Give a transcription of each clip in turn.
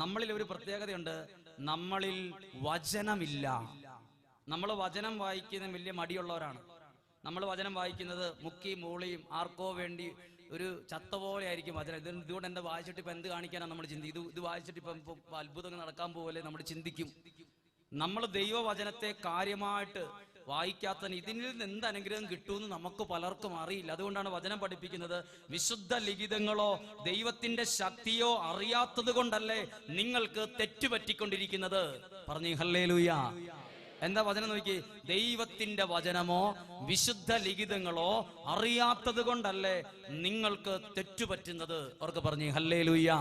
നമ്മളിൽ ഒരു പ്രത്യേകതയുണ്ട്. നമ്മളിൽ വചനമില്ല. നമ്മൾ വചനം വായിക്കുന്ന വലിയ മടിയുള്ളവരാണ്. നമ്മൾ വചനം വായിക്കുന്നത് മുക്കി മൂളിയും ആർക്കോ വേണ്ടി ഒരു ചത്ത പോലെ ആയിരിക്കും വചനം. ഇത് ഇതുകൊണ്ട് എന്താ വായിച്ചിട്ട് ഇപ്പൊ എന്ത് കാണിക്കാനാണ് നമ്മൾ ചിന്തി ഇത് ഇത് വായിച്ചിട്ട് ഇപ്പം അത്ഭുതങ്ങൾ നടക്കാൻ പോലെ നമ്മൾ ചിന്തിക്കും. നമ്മൾ ദൈവവചനത്തെ കാര്യമായിട്ട് വായിക്കാത്തതിന് ഇതിൽ നിന്ന് എന്ത് അനുഗ്രഹം കിട്ടുമെന്ന് നമുക്ക് പലർക്കും അറിയില്ല. അതുകൊണ്ടാണ് വചനം പഠിപ്പിക്കുന്നത് വിശുദ്ധ ലിഖിതങ്ങളോ ദൈവത്തിന്റെ ശക്തിയോ അറിയാത്തത് കൊണ്ടല്ലേ നിങ്ങൾക്ക് തെറ്റുപറ്റിക്കൊണ്ടിരിക്കുന്നത്? പറഞ്ഞു ഹല്ലേ എന്താ വചനം നോക്കി? ദൈവത്തിന്റെ വചനമോ വിശുദ്ധ ലിഖിതങ്ങളോ അറിയാത്തത് കൊണ്ടല്ലേ നിങ്ങൾക്ക് തെറ്റുപറ്റുന്നത്? അവർക്ക് പറഞ്ഞു ഹല്ലേ ലൂയ്യ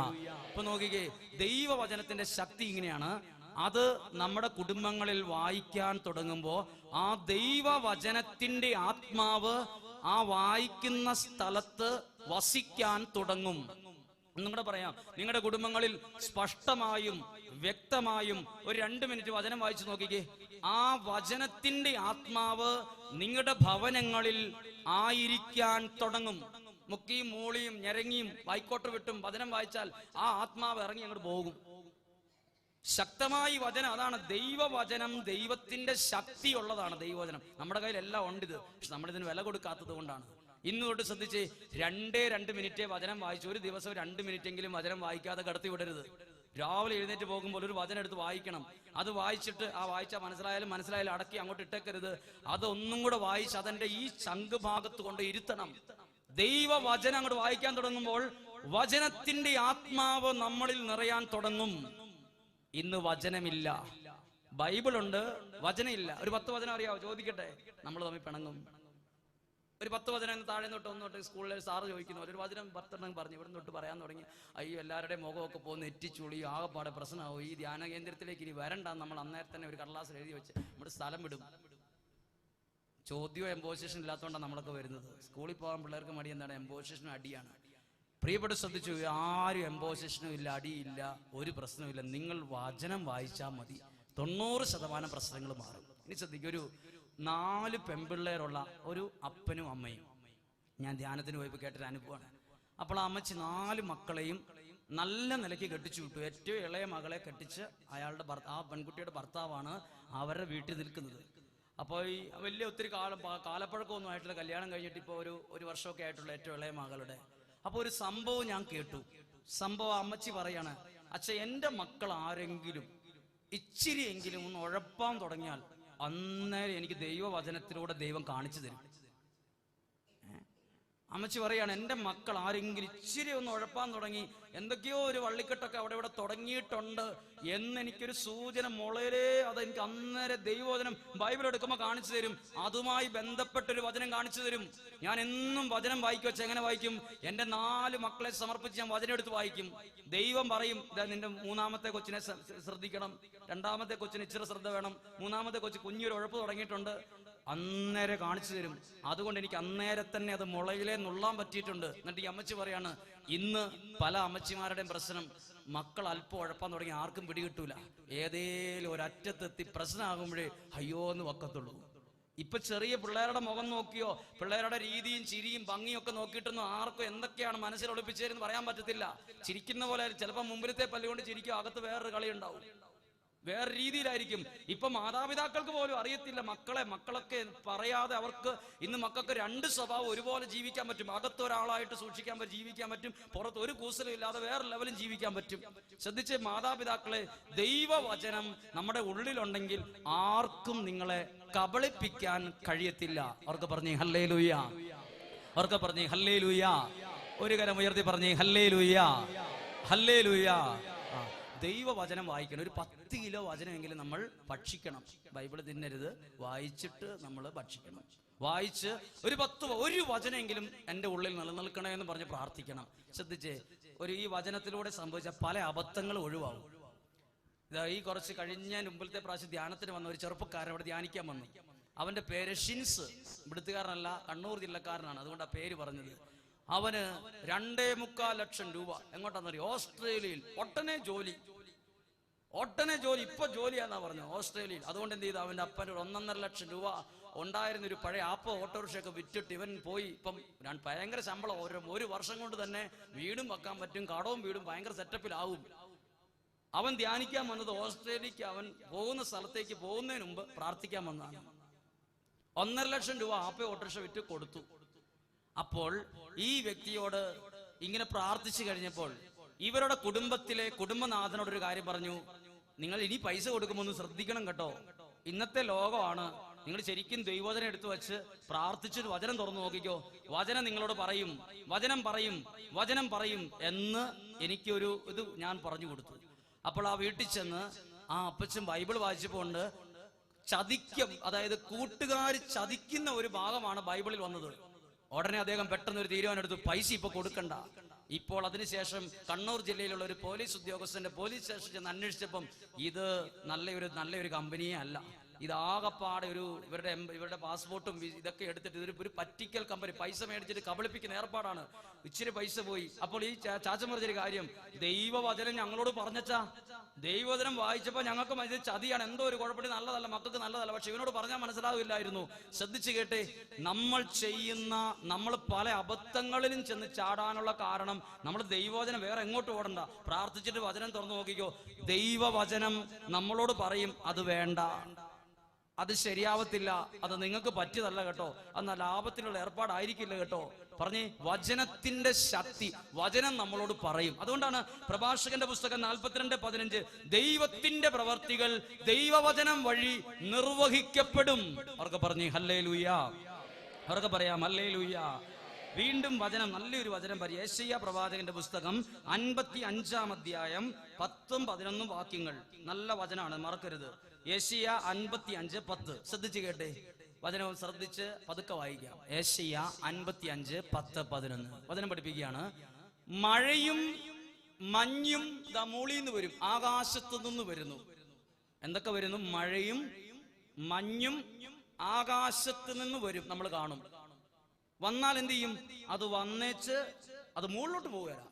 ഇപ്പൊ നോക്കിക്കേ ദൈവവചനത്തിന്റെ ശക്തി ഇങ്ങനെയാണ്. അത് നമ്മുടെ കുടുംബങ്ങളിൽ വായിക്കാൻ തുടങ്ങുമ്പോൾ ആ ദൈവവചനത്തിന്റെ ആത്മാവ് ആ വായിക്കുന്ന സ്ഥലത്ത് വസിക്കാൻ തുടങ്ങും. നിങ്ങളുടെ പറയാം. നിങ്ങളുടെ കുടുംബങ്ങളിൽ സ്പഷ്ടമായും വ്യക്തമായും ഒരു രണ്ട് മിനിറ്റ് വചനം വായിച്ചു നോക്കിക്കേ. ആ വചനത്തിന്റെ ആത്മാവ് നിങ്ങളുടെ ഭവനങ്ങളിൽ ആയിരിക്കാൻ തുടങ്ങും. മുക്കിയും മൂളിയും ഞരങ്ങിയും വൈക്കോട്ട് വിട്ടും വചനം വായിച്ചാൽ ആ ആത്മാവ് ഇറങ്ങി അങ്ങോട്ട് പോകും. ശക്തമായി വചനം അതാണ് ദൈവവചനം. ദൈവത്തിന്റെ ശക്തിയുള്ളതാണ് ദൈവവചനം. നമ്മുടെ കയ്യിൽ എല്ലാം ഉണ്ട് ഇത് പക്ഷെ നമ്മളിതിന് വില കൊടുക്കാത്തത് കൊണ്ടാണ്. ഇന്ന് തൊട്ട് ശ്രദ്ധിച്ച് രണ്ടേ രണ്ട് മിനിറ്റേ വചനം വായിച്ചു ഒരു ദിവസം രണ്ട് മിനിറ്റ് എങ്കിലും വചനം വായിക്കാതെ കടത്തി വിടരുത്. രാവിലെ എഴുന്നേറ്റ് പോകുമ്പോൾ ഒരു വചനം എടുത്ത് വായിക്കണം. അത് വായിച്ചിട്ട് ആ വായിച്ച മനസ്സിലായാലും മനസ്സിലായാലും അടക്കി അങ്ങോട്ട് ഇട്ടേക്കരുത്. അതൊന്നും കൂടെ വായിച്ച് അതിന്റെ ഈ ചങ്ക് ഭാഗത്ത് കൊണ്ട് ഇരുത്തണം. ദൈവവചനം അങ്ങോട്ട് വായിക്കാൻ തുടങ്ങുമ്പോൾ വചനത്തിന്റെ ആത്മാവ് നമ്മളിൽ നിറയാൻ തുടങ്ങും. ഇന്ന് വചനമില്ല. ബൈബിൾ ഉണ്ട് വചനമില്ല ഒരു പത്ത് വചനം അറിയാവോ? ചോദിക്കട്ടെ. നമ്മൾ തമ്മിൽ പിണങ്ങും. ഒരു പത്ത് വചനം താഴെ തൊട്ട് ഒന്ന് തൊട്ട് സ്കൂളിൽ സാറ് ചോദിക്കുന്നു ഒരു വചനം പത്തെണ്ണം പറഞ്ഞു. ഇവിടെ തൊട്ട് പറയാൻ തുടങ്ങി. അയ്യോ എല്ലാവരുടെയും മുഖമൊക്കെ പോകുന്ന എറ്റിച്ചുളി ആകെപ്പാടെ പ്രശ്നമാവും. ഈ ധ്യാന കേന്ദ്രത്തിലേക്ക് ഇനി വരണ്ട നമ്മൾ അന്നേരം തന്നെ ഒരു കടലാസിൽ എഴുതി വെച്ച് നമ്മുടെ സ്ഥലം വിടും. ചോദ്യവും എംബോസിഷൻ ഇല്ലാത്തതുകൊണ്ടാണ് നമ്മളൊക്കെ വരുന്നത്. സ്കൂളിൽ പോകാൻ പിള്ളേർക്ക് മടി എന്താണ്? എംബോസിഷൻ അടിയാണ്. പ്രിയപ്പെട്ട് ശ്രദ്ധിച്ചു ആരും എംബോസിഷനും ഇല്ല അടിയില്ല ഒരു പ്രശ്നവുമില്ല നിങ്ങൾ വചനം വായിച്ചാൽ മതി. തൊണ്ണൂറ് ശതമാനം പ്രശ്നങ്ങൾ മാറും. ഇനി ശ്രദ്ധിക്കും ഒരു നാല് പെൺപിള്ളേരുള്ള ഒരു അപ്പനും അമ്മയും. ഞാൻ ധ്യാനത്തിന് പോയപ്പോൾ കേട്ടൊരു അനുഭവമാണ്. അപ്പോൾ ആ അമ്മച്ചി നാല് മക്കളെയും നല്ല നിലയ്ക്ക് കെട്ടിച്ചു വിട്ടു. ഏറ്റവും ഇളയ മകളെ കെട്ടിച്ച് അയാളുടെ ആ പെൺകുട്ടിയുടെ ഭർത്താവാണ് അവരുടെ വീട്ടിൽ നിൽക്കുന്നത്. അപ്പോൾ ഈ വലിയ ഒത്തിരി കാലം കാലപ്പഴക്കമൊന്നും ആയിട്ടുള്ള കല്യാണം കഴിഞ്ഞിട്ട് ഇപ്പോൾ ഒരു ഒരു വർഷമൊക്കെ ആയിട്ടുള്ള ഏറ്റവും ഇളയ മകളുടെ. അപ്പോൾ ഒരു സംഭവം ഞാൻ കേട്ടു. സംഭവം അമ്മച്ചി പറയാണ് അച്ഛ എന്റെ മക്കൾ ആരെങ്കിലും ഇച്ചിരിയെങ്കിലും ഒന്ന് ഉഴപ്പാൻ തുടങ്ങിയാൽ അന്നേരം എനിക്ക് ദൈവവചനത്തിലൂടെ ദൈവം കാണിച്ചു തരും. അമ്മച്ചി പറയാണ് എന്റെ മക്കൾ ആരെങ്കിലും ഇച്ചിരി ഒന്ന് ഉഴപ്പാൻ തുടങ്ങി. എന്തൊക്കെയോ ഒരു വള്ളിക്കെട്ടൊക്കെ അവിടെ ഇവിടെ തുടങ്ങിയിട്ടുണ്ട്. എന്ന് എനിക്കൊരു സൂചന മുളയിലേ അത് എനിക്ക് അന്നേരം ദൈവവചനം ബൈബിൾ എടുക്കുമ്പോൾ കാണിച്ചു തരും. അതുമായി ബന്ധപ്പെട്ടൊരു വചനം കാണിച്ചു തരും. ഞാൻ എന്നും വചനം വായിക്കും വെച്ചാൽ എങ്ങനെ വായിക്കും? എന്റെ നാല് മക്കളെ സമർപ്പിച്ച് ഞാൻ വചനം എടുത്ത് വായിക്കും. ദൈവം പറയും ഇതാ നിന്റെ മൂന്നാമത്തെ കൊച്ചിനെ ശ്ര- ശ്രദ്ധിക്കണം. രണ്ടാമത്തെ കൊച്ചിന് ഇച്ചിരി ശ്രദ്ധ വേണം. മൂന്നാമത്തെ കൊച്ചു കുഞ്ഞൊരു ഉഴപ്പ് തുടങ്ങിയിട്ടുണ്ട്. അന്നേരം കാണിച്ചു തരും. അതുകൊണ്ട് എനിക്ക് അന്നേരെ തന്നെ അത് മുളയിലെ നുള്ളാൻ പറ്റിയിട്ടുണ്ട്. എന്നിട്ട് ഈ അമ്മച്ചി പറയാണ് ഇന്ന് പല അമ്മച്ചിമാരുടെയും പ്രശ്നം മക്കൾ അല്പം ഉഴപ്പാൻ തുടങ്ങി ആർക്കും പിടികിട്ടൂല. ഏതേലും ഒരറ്റത്തെത്തി പ്രശ്നമാകുമ്പോഴേ അയ്യോ എന്ന് വക്കത്തുള്ളൂ. ഇപ്പൊ ചെറിയ പിള്ളേരുടെ മുഖം നോക്കിയോ പിള്ളേരുടെ രീതിയും ചിരിയും ഭംഗിയും ഒക്കെ നോക്കിയിട്ടൊന്നും ആർക്കും എന്തൊക്കെയാണ് മനസ്സിൽ ഒളിപ്പിച്ചതെന്ന് പറയാൻ പറ്റത്തില്ല. ചിരിക്കുന്ന പോലെ ചിലപ്പോൾ മുമ്പിലത്തെ പല്ലുകൊണ്ട് ചിരിക്കും അകത്ത് വേറൊരു കളി ഉണ്ടാവും. വേറെ രീതിയിലായിരിക്കും. ഇപ്പൊ മാതാപിതാക്കൾക്ക് പോലും അറിയത്തില്ല മക്കളെ. മക്കളൊക്കെ പറയാതെ അവർക്ക് ഇന്ന് മക്കൾക്ക് രണ്ട് സ്വഭാവം ഒരുപോലെ ജീവിക്കാൻ പറ്റും. അകത്ത് ഒരാളായിട്ട് സൂക്ഷിക്കാൻ പറ്റും ജീവിക്കാൻ പറ്റും. പുറത്ത് ഒരു കൂസലും ഇല്ലാതെ വേറെ ലെവലും ജീവിക്കാൻ പറ്റും. ശ്രദ്ധിച്ച് മാതാപിതാക്കളെ ദൈവവചനം നമ്മുടെ ഉള്ളിലുണ്ടെങ്കിൽ ആർക്കും നിങ്ങളെ കബളിപ്പിക്കാൻ കഴിയത്തില്ല. അവർക്ക് പറഞ്ഞു ഹല്ലേ ലൂയ അവർക്ക് പറഞ്ഞേ ഹല്ലേ ലൂയ ഒരു കരം ഉയർത്തി പറഞ്ഞേ ഹല്ലേ ലൂയ ഹല്ലേ ലൂയ ദൈവവചനം വായിക്കണം. ഒരു പത്ത് കിലോ വചനമെങ്കിലും നമ്മൾ ഭക്ഷിക്കണം. ബൈബിൾ തിന്നരുത്. വായിച്ചിട്ട് നമ്മൾ ഭക്ഷിക്കണം. വായിച്ച് ഒരു പത്ത് ഒരു വചനമെങ്കിലും എന്റെ ഉള്ളിൽ നിലനിൽക്കണേ എന്ന് പറഞ്ഞ് പ്രാർത്ഥിക്കണം. ശ്രദ്ധിച്ചേ ഒരു ഈ വചനത്തിലൂടെ സംഭവിച്ച പല അബദ്ധങ്ങളും ഒഴിവാകും ഇതാ ഈ കുറച്ച് കഴിഞ്ഞ മുമ്പിലത്തെ പ്രാവശ്യം ധ്യാനത്തിന് വന്ന ഒരു ചെറുപ്പക്കാരൻ അവിടെ ധ്യാനിക്കാൻ വന്നു. അവന്റെ പേര് ഷിൻസ്. ഇവിടുത്തുകാരനല്ല കണ്ണൂർ ജില്ലക്കാരനാണ്. അതുകൊണ്ട് ആ പേര് പറഞ്ഞത്. അവന് രണ്ടേ മുക്കാൽ ലക്ഷം രൂപ. എങ്ങോട്ടാണെന്നറിയോ ഓസ്ട്രേലിയയിൽ. ഒട്ടനെ ജോലി. ഒട്ടനെ ജോലി. ഇപ്പൊ ജോലിയാന്നാ പറഞ്ഞു ഓസ്ട്രേലിയയിൽ. അതുകൊണ്ട് എന്ത് ചെയ്തു? അവന്റെ അപ്പൻ ഒരു ഒന്നൊന്നര ലക്ഷം രൂപ ഉണ്ടായിരുന്ന ഒരു പഴയ ആപ്പ് ഓട്ടോറിക്ഷയൊക്കെ വിറ്റിട്ട് ഇവൻ പോയി. ഇപ്പം ഞാൻ ഭയങ്കര ശമ്പളം. ഒരു ഒരു വർഷം കൊണ്ട് തന്നെ വീടും വെക്കാൻ പറ്റും കടവും വീടും ഭയങ്കര സെറ്റപ്പിലാവും. അവൻ ധ്യാനിക്കാൻ വന്നത് ഓസ്ട്രേലിയക്ക് അവൻ പോകുന്ന സ്ഥലത്തേക്ക് പോകുന്നതിന് മുമ്പ് പ്രാർത്ഥിക്കാൻ വന്നതാണ്. ഒന്നര ലക്ഷം രൂപ ആപ്പ ഓട്ടോറിക്ഷ വിറ്റ് കൊടുത്തു. അപ്പോൾ ഈ വ്യക്തിയോട് ഇങ്ങനെ പ്രാർത്ഥിച്ചു കഴിഞ്ഞപ്പോൾ ഇവരുടെ കുടുംബത്തിലെ കുടുംബനാഥനോട് ഒരു കാര്യം പറഞ്ഞു. നിങ്ങൾ ഇനി പൈസ കൊടുക്കുമ്പോൾ ശ്രദ്ധിക്കണം കേട്ടോ. ഇന്നത്തെ ലോകമാണ്. നിങ്ങൾ ശരിക്കും ദൈവവചനം എടുത്തു വെച്ച് പ്രാർത്ഥിച്ചൊരു വചനം തുറന്നു നോക്കിക്കോ. വചനം നിങ്ങളോട് പറയും. വചനം പറയും. വചനം പറയും എന്ന് എനിക്കൊരു ഇത് ഞാൻ പറഞ്ഞു കൊടുത്തു. അപ്പോൾ ആ വീട്ടിൽ ചെന്ന് ആ അപ്പച്ചൻ ബൈബിൾ വായിച്ചപ്പോണ്ട് ചതിക്കം അതായത് കൂട്ടുകാർ ചതിക്കുന്ന ഒരു ഭാഗമാണ് ബൈബിളിൽ വന്നത്. ഉടനെ അദ്ദേഹം പെട്ടെന്ന് ഒരു തീരുമാനം എടുത്തു പൈസ ഇപ്പൊ കൊടുക്കണ്ട. ഇപ്പോൾ അതിനുശേഷം കണ്ണൂർ ജില്ലയിലുള്ള ഒരു പോലീസ് ഉദ്യോഗസ്ഥന്റെ പോലീസ് സ്റ്റേഷൻ ചെന്ന് അന്വേഷിച്ചപ്പം ഇത് നല്ലൊരു നല്ലൊരു കമ്പനിയേ അല്ല. ഇത് ആകപ്പാടെ ഒരു ഇവരുടെ ഇവരുടെ പാസ്പോർട്ടും ഇതൊക്കെ എടുത്തിട്ട് ഇതൊരു ഒരു പറ്റിക്കൽ കമ്പനി. പൈസ മേടിച്ചിട്ട് കബളിപ്പിക്കുന്ന ഏർപ്പാടാണ്. ഇച്ചിരി പൈസ പോയി. അപ്പോൾ ഈ ചാച്ചൻ പറഞ്ഞൊരു കാര്യം. ദൈവവചനം ഞങ്ങളോട് പറഞ്ഞച്ചാ ദൈവവചനം വായിച്ചപ്പോൾ ഞങ്ങൾക്ക് മനസ്സിൽ ചതിയാണ്. എന്തോ ഒരു കുഴപ്പമില്ല നല്ലതല്ല മക്കൾക്ക് നല്ലതല്ല. പക്ഷെ ഇവനോട് പറഞ്ഞാൽ മനസ്സിലാവില്ലായിരുന്നു. ശ്രദ്ധിച്ചു കേട്ടെ നമ്മൾ ചെയ്യുന്ന നമ്മൾ പല അബദ്ധങ്ങളിലും ചെന്ന് ചാടാനുള്ള കാരണം നമ്മൾ ദൈവവചനം വേറെ എങ്ങോട്ട് ഓടണ്ട? പ്രാർത്ഥിച്ചിട്ട് വചനം തുറന്നു നോക്കിക്കോ. ദൈവവചനം നമ്മളോട് പറയും അത് വേണ്ട. അത് ശരിയാവത്തില്ല. അത് നിങ്ങൾക്ക് പറ്റിയതല്ല കേട്ടോ. അന്ന് ലാഭത്തിലുള്ള ഏർപ്പാടായിരിക്കില്ല കേട്ടോ. പറഞ്ഞേ വചനത്തിന്റെ ശക്തി വചനം നമ്മളോട് പറയും. അതുകൊണ്ടാണ് പ്രഭാഷകന്റെ പുസ്തകം നാൽപ്പത്തിരണ്ട് പതിനഞ്ച്. ദൈവത്തിന്റെ പ്രവർത്തികൾ ദൈവവചനം വഴി നിർവഹിക്കപ്പെടും. അവർക്ക് പറഞ്ഞു ഹല്ലേ ലൂയ അവർക്ക് പറയാം ഹല്ലേ ലൂയ വീണ്ടും വചനം നല്ലൊരു വചനം പറയും. പ്രവാചകന്റെ പുസ്തകം അൻപത്തി അഞ്ചാം അധ്യായം പത്തും പതിനൊന്നും വാക്യങ്ങൾ. നല്ല വചനമാണ് മറക്കരുത്. ഏഷ്യ അൻപത്തി അഞ്ച് പത്ത്. ശ്രദ്ധിച്ച് കേട്ടെ. വചനവും ശ്രദ്ധിച്ച് പതുക്കെ വായിക്കാം. ഏഷ്യ അൻപത്തി അഞ്ച് പത്ത് പതിനൊന്ന്. വചനം പഠിപ്പിക്കുകയാണ്. മഴയും മഞ്ഞും ദമൂളിന്ന് മൂളിന്ന് വരും. ആകാശത്തു നിന്ന് വരുന്നു. എന്തൊക്കെ വരുന്നു? മഴയും മഞ്ഞും ആകാശത്ത് നിന്ന് വരും. നമ്മൾ കാണും. വന്നാൽ എന്ത് ചെയ്യും? അത് വന്നേച്ച് അത് മുകളിലോട്ട് പോവുകയാണ്.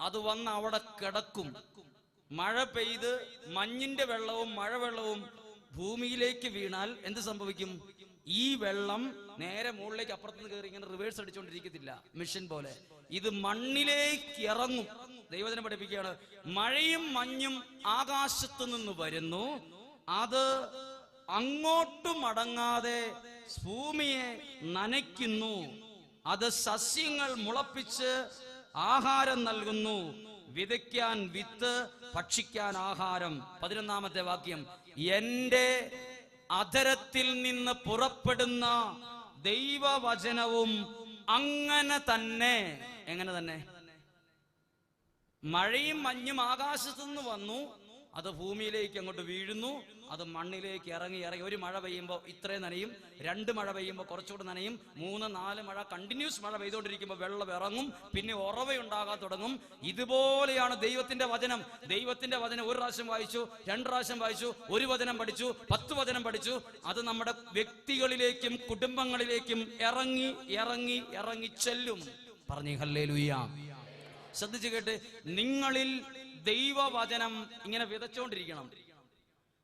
അത് വന്ന് അവിടെ കിടക്കും. മഴ പെയ്ത് മഞ്ഞിന്റെ വെള്ളവും മഴവെള്ളവും ഭൂമിയിലേക്ക് വീണാൽ എന്ത് സംഭവിക്കും? ഈ വെള്ളം നേരെ മുകളിലേക്ക് അപ്പുറത്തുനിന്ന് കയറി ഇങ്ങനെ റിവേഴ്സ് അടിച്ചുകൊണ്ടിരിക്കത്തില്ല മിഷൻ പോലെ. ഇത് മണ്ണിലേക്ക് ഇറങ്ങും. ദൈവത്തിനെ പഠിപ്പിക്കുകയാണ്. മഴയും മഞ്ഞും ആകാശത്തു നിന്ന് വരുന്നു. അത് അങ്ങോട്ട് മടങ്ങാതെ ഭൂമിയെ നനയ്ക്കുന്നു. അത് സസ്യങ്ങൾ മുളപ്പിച്ച് ആഹാരം നൽകുന്നു. വിതയ്ക്കാൻ വിത്ത് ഭക്ഷിക്കാൻ ആഹാരം. പതിനൊന്നാമത്തെ വാക്യം. എന്റെ അധരത്തിൽ നിന്ന് പുറപ്പെടുന്ന ദൈവവചനവും അങ്ങനെ തന്നെ. എങ്ങനെ തന്നെ? മഴയും മഞ്ഞും ആകാശത്തു നിന്ന് വന്നു. അത് ഭൂമിയിലേക്ക് അങ്ങോട്ട് വീഴുന്നു അത് മണ്ണിലേക്ക് ഇറങ്ങി ഇറങ്ങി. ഒരു മഴ പെയ്യുമ്പോൾ ഇത്രയും നനയും രണ്ട് മഴ പെയ്യുമ്പോൾ കുറച്ചുകൂടെ നനയും മൂന്ന് നാല് മഴ കണ്ടിന്യൂസ് മഴ പെയ്തുകൊണ്ടിരിക്കുമ്പോൾ വെള്ളം ഇറങ്ങും പിന്നെ ഉറവയുണ്ടാകാൻ തുടങ്ങും. ഇതുപോലെയാണ് ദൈവത്തിന്റെ വചനം. ദൈവത്തിന്റെ വചനം ഒരു പ്രാവശ്യം വായിച്ചു രണ്ട് പ്രാവശ്യം വായിച്ചു ഒരു വചനം പഠിച്ചു പത്ത് വചനം പഠിച്ചു. അത് നമ്മുടെ വ്യക്തികളിലേക്കും കുടുംബങ്ങളിലേക്കും ഇറങ്ങി ഇറങ്ങി ഇറങ്ങി ചെല്ലും. പറഞ്ഞു ഹല്ലേ ശ്രദ്ധിച്ചു കേട്ട് നിങ്ങളിൽ ദൈവവചനം ഇങ്ങനെ വിതച്ചുകൊണ്ടിരിക്കണം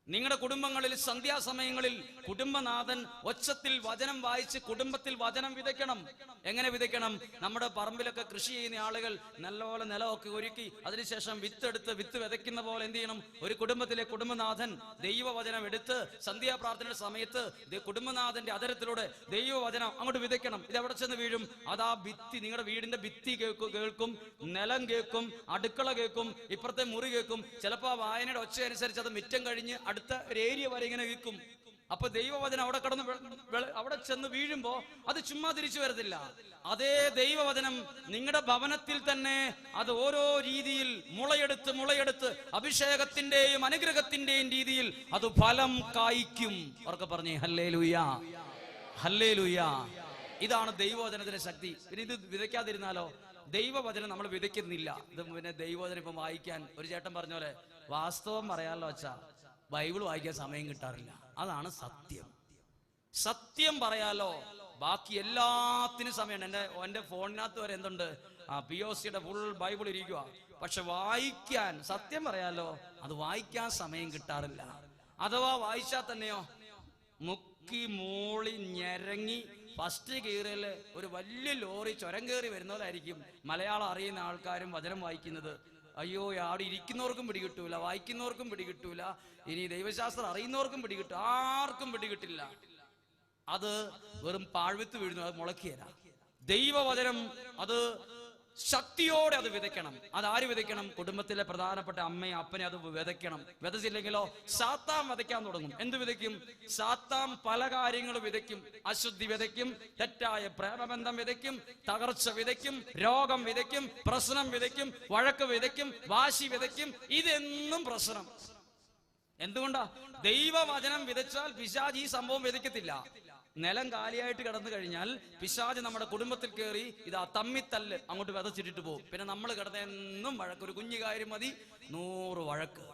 നിങ്ങളുടെ കുടുംബങ്ങളിൽ സന്ധ്യാസമയങ്ങളിൽ കുടുംബനാഥൻ ഒച്ചത്തിൽ വചനം വായിച്ച് കുടുംബത്തിൽ വചനം വിതയ്ക്കണം. എങ്ങനെ വിതയ്ക്കണം? നമ്മുടെ പറമ്പിലൊക്കെ കൃഷി ചെയ്യുന്ന ആളുകൾ നല്ലപോലെ നിലമൊക്കെ ഒരുക്കി അതിനുശേഷം വിത്തെടുത്ത് വിത്ത് വിതയ്ക്കുന്ന പോലെ എന്ത് ചെയ്യണം? ഒരു കുടുംബത്തിലെ കുടുംബനാഥൻ ദൈവവചനം എടുത്ത് സന്ധ്യാപ്രാർത്ഥനയുടെ സമയത്ത് കുടുംബനാഥന്റെ അതരത്തിലൂടെ ദൈവവചനം അങ്ങോട്ട് വിതയ്ക്കണം. ഇത് എവിടെ ചെന്ന് വീഴും? അതാ ഭിത്തി നിങ്ങളുടെ വീടിന്റെ ഭിത്തി കേൾക്കും കേൾക്കും നിലം കേൾക്കും അടുക്കള കേൾക്കും ഇപ്പുറത്തെ മുറി കേൾക്കും. ചിലപ്പോൾ ആ വായനയുടെ ഒച്ച അനുസരിച്ച് അത് മിറ്റം കഴിഞ്ഞ് അടുത്ത ഒരു ഏരിയ വരെ ഇങ്ങനെ വിൽക്കും അപ്പൊ ദൈവവചനം അവിടെ കടന്ന് അവിടെ ചെന്ന് വീഴുമ്പോ അത് ചുമ്മാ തിരിച്ചു വരത്തില്ല. അതേ ദൈവവചനം നിങ്ങളുടെ ഭവനത്തിൽ തന്നെ അത് ഓരോ രീതിയിൽ മുളയെടുത്ത് മുളയെടുത്ത് അഭിഷേകത്തിന്റെയും അനുഗ്രഹത്തിന്റെയും രീതിയിൽ അത് ഫലം കായ്ക്കും. അവർക്ക് പറഞ്ഞേ ഹല്ലേ ലുയാ ഹല്ലേ ലുയാ ഇതാണ് ദൈവവചനത്തിന്റെ ശക്തി. പിന്നെ ഇത് വിതയ്ക്കാതിരുന്നാലോ? ദൈവവചനം നമ്മൾ വിതയ്ക്കുന്നില്ല. ഇത് പിന്നെ ദൈവവചനം ഇപ്പം വായിക്കാൻ ഒരു ചേട്ടൻ പറഞ്ഞ പോലെ വാസ്തവം പറയാമല്ലോ അച്ഛാ? ബൈബിൾ വായിക്കാൻ സമയം കിട്ടാറില്ല. അതാണ് സത്യം. സത്യം പറയാലോ ബാക്കി എല്ലാത്തിനും സമയമാണ് എന്റെ എന്റെ ഫോണിനകത്ത് വരെ എന്തുണ്ട്? ആ പി ഒ സിയുടെ ഫുൾ ബൈബിൾ ഇരിക്കുക പക്ഷെ വായിക്കാൻ സത്യം പറയാലോ അത് വായിക്കാൻ സമയം കിട്ടാറില്ല. അഥവാ വായിച്ചാൽ തന്നെയോ? മുക്കി മൂളി ഞെരങ്ങി ഫസ്റ്റ് ഗിയറിൽ ഒരു വലിയ ലോറി ചുരം കയറി വരുന്നവരായിരിക്കും മലയാളം അറിയുന്ന ആൾക്കാരും വചനം വായിക്കുന്നത്. അയ്യോ അവിടെ ഇരിക്കുന്നവർക്കും പിടികിട്ടൂല വായിക്കുന്നവർക്കും പിടികിട്ടൂല ഇനി ദൈവശാസ്ത്രം അറിയുന്നവർക്കും പിടികിട്ടും ആർക്കും പിടികിട്ടില്ല. അത് വെറും പാഴ്വിത്ത് വീഴുന്നു അത് മുളക്കിയല്ല ദൈവവചനം അത് ശക്തിയോടെ അത് വിതയ്ക്കണം. അത് ആര് വിതയ്ക്കണം? കുടുംബത്തിലെ പ്രധാനപ്പെട്ട അമ്മയും അപ്പനെ അത് വിതയ്ക്കണം. വിതച്ചില്ലെങ്കിലോ സാത്താം വിതയ്ക്കാൻ തുടങ്ങും. എന്ത് വിതയ്ക്കും? സാത്താം പല കാര്യങ്ങൾ വിതയ്ക്കും. അശുദ്ധി വിതയ്ക്കും തെറ്റായ പ്രേമബന്ധം വിതയ്ക്കും തകർച്ച വിതയ്ക്കും രോഗം വിതയ്ക്കും പ്രശ്നം വിതയ്ക്കും വഴക്ക് വിതയ്ക്കും വാശി വിതയ്ക്കും. ഇതെന്നും പ്രശ്നം. എന്തുകൊണ്ടാ? ദൈവവചനം വിതച്ചാൽ പിശാജ് ഈ സംഭവം വിതയ്ക്കത്തില്ല. നിലം കാലിയായിട്ട് കിടന്നു കഴിഞ്ഞാൽ പിശാജ് നമ്മുടെ കുടുംബത്തിൽ കയറി ഇത് ആ തമ്മിത്തല്ല് അങ്ങോട്ട് വിതച്ചിട്ടിട്ട് പോകും. പിന്നെ നമ്മൾ കിടന്നെന്നും വഴക്ക്. ഒരു കുഞ്ഞു കാര്യം മതി. നൂറ് വഴക്ക്.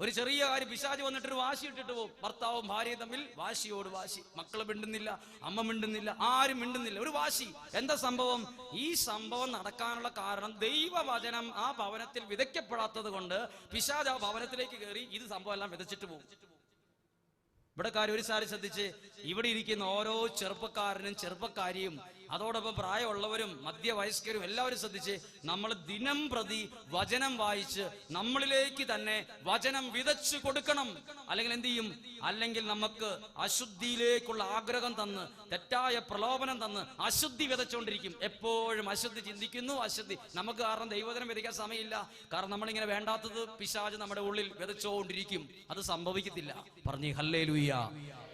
ഒരു ചെറിയ കാര്യം പിശാജ് വന്നിട്ട് ഒരു വാശി ഇട്ടിട്ട് പോകും. ഭർത്താവും ഭാര്യയും തമ്മിൽ വാശിയോട് വാശി. മക്കൾ മിണ്ടുന്നില്ല അമ്മ മിണ്ടുന്നില്ല ആരും മിണ്ടുന്നില്ല. ഒരു വാശി. എന്താ സംഭവം? ഈ സംഭവം നടക്കാനുള്ള കാരണം ദൈവവചനം ആ ഭവനത്തിൽ വിതയ്ക്കപ്പെടാത്തത് കൊണ്ട് പിശാജ് ആ ഭവനത്തിലേക്ക് കയറി ഇത് സംഭവം എല്ലാം വിതച്ചിട്ട് പോകും. ഇവിടെ കാര്യം ഒരു സാരി ശ്രദ്ധിച്ച് ഇവിടെ ഇരിക്കുന്ന ഓരോ ചെറുപ്പക്കാരനും ചെറുപ്പക്കാരിയും അതോടൊപ്പം പ്രായമുള്ളവരും മധ്യവയസ്കരും എല്ലാവരും ശ്രദ്ധിച്ച് നമ്മൾ ദിനം പ്രതി വചനം വായിച്ച് നമ്മളിലേക്ക് തന്നെ വചനം വിതച്ചു കൊടുക്കണം. അല്ലെങ്കിൽ എന്ത് ചെയ്യും? അല്ലെങ്കിൽ നമുക്ക് അശുദ്ധിയിലേക്കുള്ള ആഗ്രഹം തന്ന് തെറ്റായ പ്രലോഭനം തന്ന് അശുദ്ധി വിതച്ചുകൊണ്ടിരിക്കും. എപ്പോഴും അശുദ്ധി ചിന്തിക്കുന്നു അശുദ്ധി. നമുക്ക് കാരണം ദൈവജനം വിതയ്ക്കാൻ സമയമില്ല. കാരണം നമ്മളിങ്ങനെ വേണ്ടാത്തത് പിശാജ് നമ്മുടെ ഉള്ളിൽ വിതച്ചുകൊണ്ടിരിക്കും. അത് സംഭവിക്കത്തില്ല. പറഞ്ഞു ഹല്ലേ ലൂയ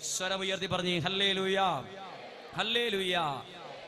സ്വരമുയർത്തി പറഞ്ഞു ഹല്ലേ ലൂയ ഹല്ലേ ലൂയ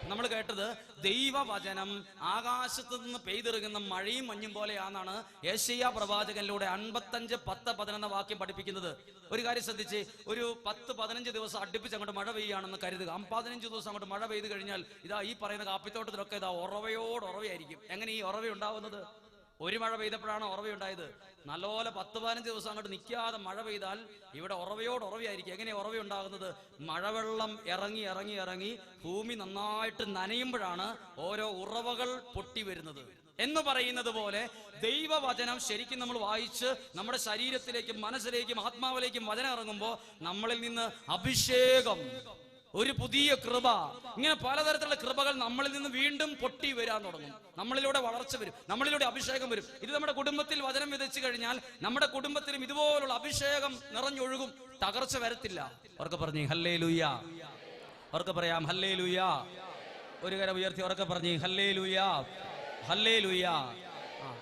നമ്മൾ കേട്ടത് ദൈവവചനം ആകാശത്ത് നിന്ന് പെയ്തിറങ്ങുന്ന മഴയും മഞ്ഞും പോലെയാണെന്നാണ് ഏഷ്യ പ്രവാചകനിലൂടെ അൻപത്തഞ്ച് പത്ത് പതിനൊന്ന് വാക്യം പഠിപ്പിക്കുന്നത്. ഒരു കാര്യം ശ്രദ്ധിച്ച് ഒരു പത്ത് പതിനഞ്ച് ദിവസം അടുപ്പിച്ച് അങ്ങോട്ട് മഴ പെയ്യുകയാണെന്ന് കരുതുക. പതിനഞ്ച് ദിവസം അങ്ങോട്ട് മഴ പെയ്ത് കഴിഞ്ഞാൽ ഇതാ ഈ പറയുന്ന കാപ്പിത്തോട്ടത്തിലൊക്കെ ഇതാ ഉറവയോട് ഉറവയായിരിക്കും. എങ്ങനെ ഈ ഉറവ ഉണ്ടാവുന്നത് ഒരു മഴ പെയ്തപ്പോഴാണ് ഉറവയുണ്ടായത് നല്ലപോലെ പത്ത് പതിനഞ്ച് ദിവസം അങ്ങോട്ട് നിൽക്കാതെ മഴ പെയ്താൽ ഇവിടെ ഉറവയോട് ഉറവയായിരിക്കും. എങ്ങനെയാ ഉറവയുണ്ടാകുന്നത് മഴവെള്ളം ഇറങ്ങി ഇറങ്ങി ഇറങ്ങി ഭൂമി നന്നായിട്ട് നനയുമ്പോഴാണ് ഓരോ ഉറവകൾ പൊട്ടി വരുന്നത്. എന്ന് പറയുന്നത് പോലെ ദൈവവചനം ശരിക്കും നമ്മൾ വായിച്ച് നമ്മുടെ ശരീരത്തിലേക്കും മനസ്സിലേക്കും ആത്മാവിലേക്കും വചനം ഇറങ്ങുമ്പോൾ നമ്മളിൽ നിന്ന് അഭിഷേകം ഒരു പുതിയ കൃപ. ഇങ്ങനെ പലതരത്തിലുള്ള കൃപകൾ നമ്മളിൽ നിന്ന് വീണ്ടും പൊട്ടി വരാൻ തുടങ്ങും. നമ്മളിലൂടെ വളർച്ച വരും. നമ്മളിലൂടെ അഭിഷേകം വരും. ഇത് നമ്മുടെ കുടുംബത്തിൽ വചനം വിതച്ചു കഴിഞ്ഞാൽ നമ്മുടെ കുടുംബത്തിലും ഇതുപോലുള്ള അഭിഷേകം നിറഞ്ഞൊഴുകും. തകർച്ച വരത്തില്ല. അവർക്ക് പറഞ്ഞു ഹല്ലേ ലൂയ അവർക്ക് പറയാം ഹല്ലേ ലൂയ ഒരു കരം ഉയർത്തി അവർക്ക് പറഞ്ഞു ഹല്ലേ ലൂയ ഹല്ലേ ലൂയ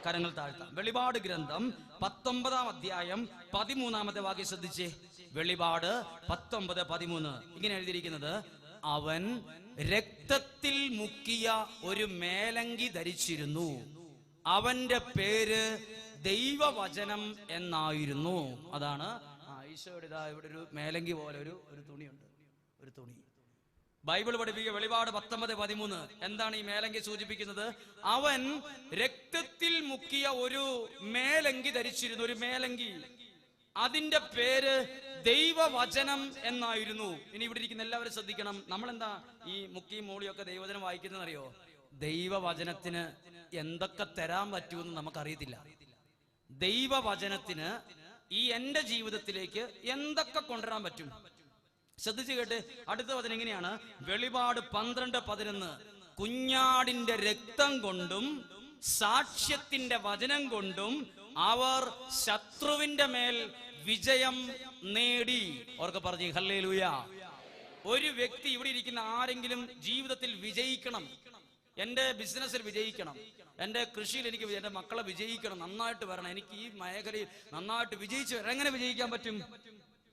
കരങ്ങൾ താഴ്ത്താം. വെളിപാട് ഗ്രന്ഥം പത്തൊമ്പതാം അധ്യായം പതിമൂന്നാമത്തെ വാക്യം ശ്രദ്ധിച്ചേ. വെളിപാട് പത്തൊമ്പത് പതിമൂന്ന്. ഇങ്ങനെ എഴുതിയിരിക്കുന്നത് അവൻ രക്തത്തിൽ മുക്കിയ ഒരു മേലങ്കി ധരിച്ചിരുന്നു. അവന്റെ പേര് ദൈവവചനം എന്നായിരുന്നു. അതാണ് ഈശോയുടെ ഇതാ ഇവിടെ ഒരു മേലങ്കി പോലെ ഒരു ഒരു തുണിയുണ്ട്. ഒരു തുണി. ബൈബിൾ പഠിപ്പിക്കുക വെളിപാട് പത്തൊമ്പത് പതിമൂന്ന്. എന്താണ് ഈ മേലങ്കി സൂചിപ്പിക്കുന്നത്? അവൻ രക്തത്തിൽ മുക്കിയ ഒരു മേലങ്കി ധരിച്ചിരുന്നു ഒരു മേലങ്കി. അതിന്റെ പേര് ദൈവവചനം എന്നായിരുന്നു. ഇനി ഇവിടെ ഇരിക്കുന്ന എല്ലാവരും ശ്രദ്ധിക്കണം. നമ്മൾ എന്താ ഈ മുക്കിയും മോളിയൊക്കെ ദൈവവചനം വായിക്കുന്നറിയോ ദൈവവചനത്തിന് എന്തൊക്കെ തരാൻ പറ്റുമെന്ന് നമുക്കറിയത്തില്ല. ദൈവവചനത്തിന് ഈ എന്റെ ജീവിതത്തിലേക്ക് എന്തൊക്കെ കൊണ്ടുവരാൻ പറ്റും? ശ്രദ്ധിച്ചു കേട്ട്. അടുത്ത വചനം എങ്ങനെയാണ്? വെളിപാട് പന്ത്രണ്ട് പതിനൊന്ന്. കുഞ്ഞാടിന്റെ രക്തം കൊണ്ടും സാക്ഷ്യത്തിന്റെ വചനം കൊണ്ടും അവർ ശത്രുവിന്റെ മേൽ വിജയം നേടി. അവർക്ക് പറഞ്ഞു ഹല്ലേലൂയ. ഒരു വ്യക്തി ഇവിടെ ഇരിക്കുന്ന ആരെങ്കിലും ജീവിതത്തിൽ വിജയിക്കണം എന്റെ ബിസിനസ്സിൽ വിജയിക്കണം എന്റെ കൃഷിയിൽ എനിക്ക് എന്റെ മക്കളെ വിജയിക്കണം നന്നായിട്ട് വരണം എനിക്ക് ഈ മേഖലയിൽ നന്നായിട്ട് വിജയിച്ചു വരണം. എങ്ങനെ വിജയിക്കാൻ പറ്റും?